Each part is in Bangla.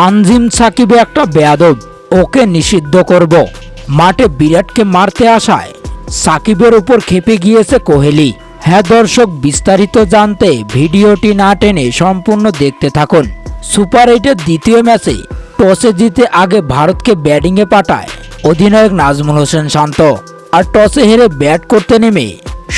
তানজিম সাকিবে একটা বেয়াদব, ওকে নিষিদ্ধ করব। মাঠে বিরাটকে মারতে আসায় সাকিবের উপর খেপে গিয়েছে কোহলি। হ্যাঁ দর্শক, বিস্তারিত জানতে ভিডিওটি না টেনে সম্পূর্ণ দেখতে থাকুন। সুপার এইটের দ্বিতীয় ম্যাচে টসে জিতে আগে ভারতকে ব্যাটিংয়ে পাঠায় অধিনায়ক নাজমুল হোসেন শান্ত। আর টসে হেরে ব্যাট করতে নেমে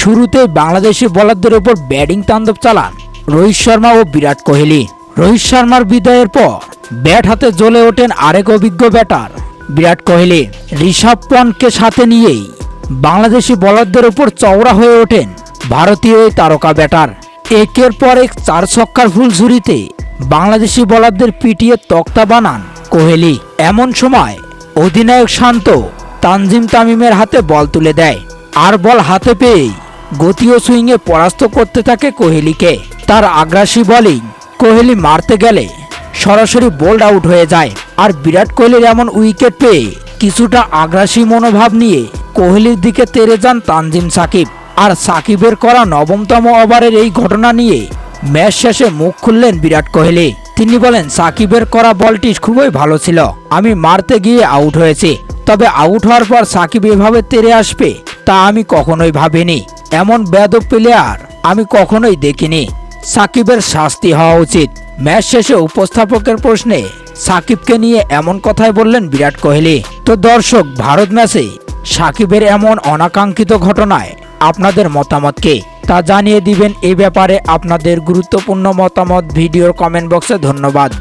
শুরুতেই বাংলাদেশি বোলারদের উপর ব্যাটিং তাণ্ডব চালান রোহিত শর্মা ও বিরাট কোহলি। রোহিত শর্মার বিদায়ের পর ব্যাট হাতে জ্বলে ওঠেন আরেক অভিজ্ঞ ব্যাটার। বিরাট কোহলি, ঋষভ পন্থকে সাথে নিয়েই বাংলাদেশি বোলারদের উপর চওড়া হয়ে ওঠেন ভারতীয় এই তারকা ব্যাটার। একের পর এক চার ছক্কার ফুলঝুরিতে বাংলাদেশি বোলারদের পিটিয়ে তক্তা বানান কোহলি। এমন সময় অধিনায়ক শান্ত তানজিম তামিমের হাতে বল তুলে দেয়। আর বল হাতে পেয়েই গতি ও সুইংয়ে পরাস্ত করতে থাকে কোহলিকে। তার আগ্রাসী বোলিং কোহলি মারতে গেলে সরাসরি বোল্ড আউট হয়ে যায়। আর বিরাট কোহলির এমন উইকেট পেয়ে কিছুটা আগ্রাসী মনোভাব নিয়ে কোহলির দিকে তেরে যান তানজিম সাকিব। আর সাকিবের করা নবমতম ওভারের এই ঘটনা নিয়ে ম্যাচ শেষে মুখ খুললেন বিরাট কোহলি। তিনি বলেন, সাকিবের করা বলটি খুবই ভালো ছিল। আমি মারতে গিয়ে আউট হয়েছি। তবে আউট হওয়ার পর সাকিব এভাবে তেরে আসবে তা আমি কখনোই ভাবিনি। এমন বেদব প্লেয়ার আমি কখনোই দেখিনি। সাকিবের শাস্তি হওয়া উচিত। ম্যাচ শেষে উপস্থাপকের প্রশ্নে সাকিবকে নিয়ে এমন কথাই বললেন বিরাট কোহলি। তো দর্শক, ভারত ম্যাচে সাকিবের এমন অনাকাঙ্ক্ষিত ঘটনায় আপনাদের মতামত মতামতকে তা জানিয়ে দিবেন এ ব্যাপারে আপনাদের গুরুত্বপূর্ণ মতামত। ভিডিওর কমেন্ট বক্সে ধন্যবাদ।